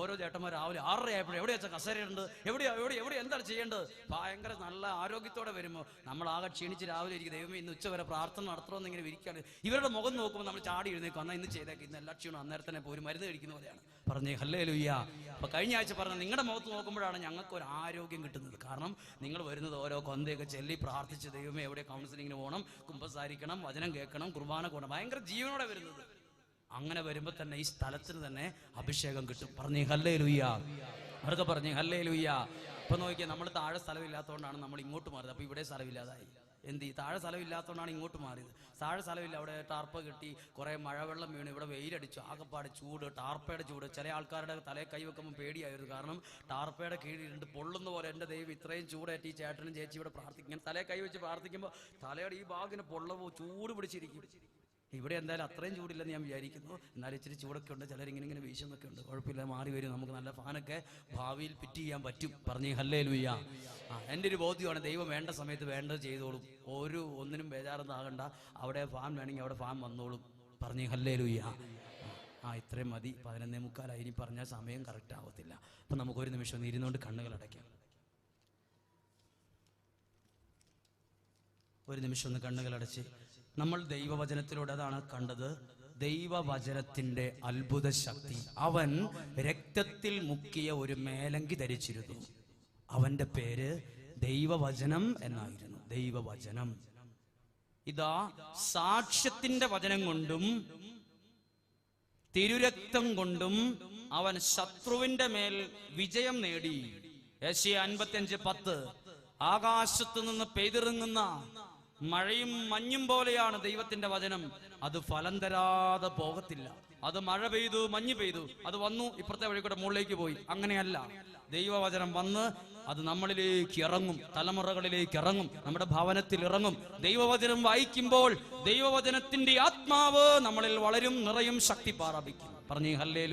ഓരോ ചേട്ടന്മാർ രാവിലെ ആറര ആയപ്പോഴും എവിടെ വെച്ചാൽ കസേരയുണ്ട് എവിടെയാ എവിടെ എവിടെ എന്താണ് ചെയ്യേണ്ടത്? ഭയങ്കര നല്ല ആരോഗ്യത്തോടെ വരുമ്പോൾ നമ്മൾ ആകെ ക്ഷീണിച്ച് രാവിലെ ഇരിക്കും ദൈവമേ ഇന്ന് ഉച്ച വരെ പ്രാർത്ഥന നടത്തണമെന്ന് ഇങ്ങനെ ഇരിക്കുകയാണ് ഇവരുടെ മുഖം നോക്കുമ്പോൾ നമ്മൾ ചാടി എഴുന്നേക്കും എന്നാൽ ഇന്ന് ചെയ്തേക്കും. ഇന്ന് എല്ലാ ക്ഷീണം അന്നേരം തന്നെ പോയി മരുന്ന് കഴിക്കുന്ന പോലെയാണ്. പറഞ്ഞേ ഹല്ലേ ലുയ്യ അപ്പൊ കഴിഞ്ഞ ആഴ്ച പറഞ്ഞ നിങ്ങളുടെ മുഖത്ത് നോക്കുമ്പോഴാണ് ഞങ്ങൾക്ക് ഒരു ആരോഗ്യം കിട്ടുന്നത്. കാരണം നിങ്ങൾ വരുന്നത് ഓരോ കൊന്തയൊക്കെ ചെല്ലി പ്രാർത്ഥിച്ച് ദൈവമേ എവിടെ കൗൺസിലിങ്ങിന് പോകണം കുമ്പസാരിക്കണം വചനം കേൾക്കണം കുർബാന കൂടണം ഭയങ്കര ജീവനോടെ വരുന്നത്. അങ്ങനെ വരുമ്പോ തന്നെ ഈ സ്ഥലത്തിന് തന്നെ അഭിഷേകം കിട്ടും. പറഞ്ഞേ ഹല്ലേ ലുയ്യ അവർക്ക് പറഞ്ഞേ ഹല്ലേ ലുയ്യ ഇപ്പൊ നോക്കിയാൽ നമ്മൾ താഴെ സ്ഥലമില്ലാത്തതുകൊണ്ടാണ് നമ്മൾ ഇങ്ങോട്ട് മാറിയത് അപ്പൊ ഇവിടെ സ്ഥലമില്ലാതായി. എന്ത് ഈ താഴെ സ്ഥലമില്ലാത്തതുകൊണ്ടാണ് ഇങ്ങോട്ട് മാറിയത്. താഴെ സ്ഥലമില്ല അവിടെ ടാർപ്പ കെട്ടി കുറെ മഴവെള്ളം വീണ് ഇവിടെ വെയിലടിച്ചു ആകപ്പാട് ചൂട് ടാർപ്പയുടെ ചൂട്. ചില ആൾക്കാരുടെ തലേ കൈ വെക്കുമ്പോൾ പേടിയായിരുന്നു. കാരണം ടാർപ്പയുടെ കീഴിലുണ്ട് പൊള്ളുന്ന പോലെ എന്റെ ദൈവം ഇത്രയും ചൂടേറ്റ് ഈ ചേട്ടനും ചേച്ചി ഇവിടെ പ്രാർത്ഥിക്കും. തലേ കൈ വെച്ച് പ്രാർത്ഥിക്കുമ്പോൾ തലയുടെ ഈ ഭാഗിനെ പൊള്ളവോ ചൂട് പിടിച്ചിരിക്കും. ഇവിടെ എന്തായാലും അത്രയും ചൂടില്ലെന്ന് ഞാൻ വിചാരിക്കുന്നു. എന്നാലും ഇച്ചിരി ചൂടൊക്കെ ഉണ്ട്. ചിലരിങ്ങനെ ഇങ്ങനെ വീശുന്നൊക്കെ ഉണ്ട്. കുഴപ്പമില്ല മാറി വരും. നമുക്ക് നല്ല ഫാനൊക്കെ ഭാവിയിൽ ഫിറ്റ് ചെയ്യാൻ പറ്റും. പറഞ്ഞ് ഹല്ലേ ലുയ്യ ആ എന്റെ ഒരു ബോധ്യമാണ് ദൈവം വേണ്ട സമയത്ത് വേണ്ടത് ചെയ്തോളും. ഒരു ഒന്നിനും ബേജാറൊന്നും ആകണ്ട. അവിടെ ഫാൻ വേണമെങ്കിൽ അവിടെ ഫാൻ വന്നോളും. പറഞ്ഞ് ഹല്ലേ ലുയ്യ ആ ഇത്രയും മതി. പതിനൊന്നേ മുക്കാലായി ഇനി പറഞ്ഞാൽ സമയം കറക്റ്റ് ആവത്തില്ല. അപ്പം നമുക്കൊരു നിമിഷം ഒന്ന് ഇരുന്നുകൊണ്ട് കണ്ണുകൾ അടയ്ക്കാം. ഒരു നിമിഷം ഒന്ന് കണ്ണുകൾ അടച്ച്. നമ്മൾ ദൈവവചനത്തിലൂടെ അതാണ് കണ്ടത്. ദൈവവചനത്തിന്റെ അത്ഭുത ശക്തി അവൻ രക്തത്തിൽ മുക്കിയ ഒരു മേലങ്കി ധരിച്ചിരുന്നു. അവന്റെ പേര് ദൈവവചനം എന്നായിരുന്നു. ദൈവവചനം. ഇതാ സാക്ഷ്യത്തിന്റെ വചനം കൊണ്ടും തിരുരക്തം കൊണ്ടും അവൻ ശത്രുവിന്റെ മേൽ വിജയം നേടി. ഏഷ്യ അൻപത്തിയഞ്ച് പത്ത്. ആകാശത്തു നിന്ന് പെയ്തിറങ്ങുന്ന മഴയും മഞ്ഞും പോലെയാണ് ദൈവത്തിന്റെ വചനം. അത് ഫലം തരാതെ പോകത്തില്ല. അത് മഴ പെയ്തു മഞ്ഞ് പെയ്തു. അത് വന്നു ഇപ്പുറത്തെ വഴി മുകളിലേക്ക് പോയി. അങ്ങനെയല്ല. ദൈവവചനം വന്ന് അത് നമ്മളിലേക്ക് ഇറങ്ങും. തലമുറകളിലേക്ക് ഇറങ്ങും. നമ്മുടെ ഭവനത്തിൽ ഇറങ്ങും. ദൈവവചനം വായിക്കുമ്പോൾ ദൈവവചനത്തിന്റെ ആത്മാവ് നമ്മളിൽ വളരും നിറയും ശക്തി പ്രാപിക്കും. പറഞ്ഞു ഹല്ലേ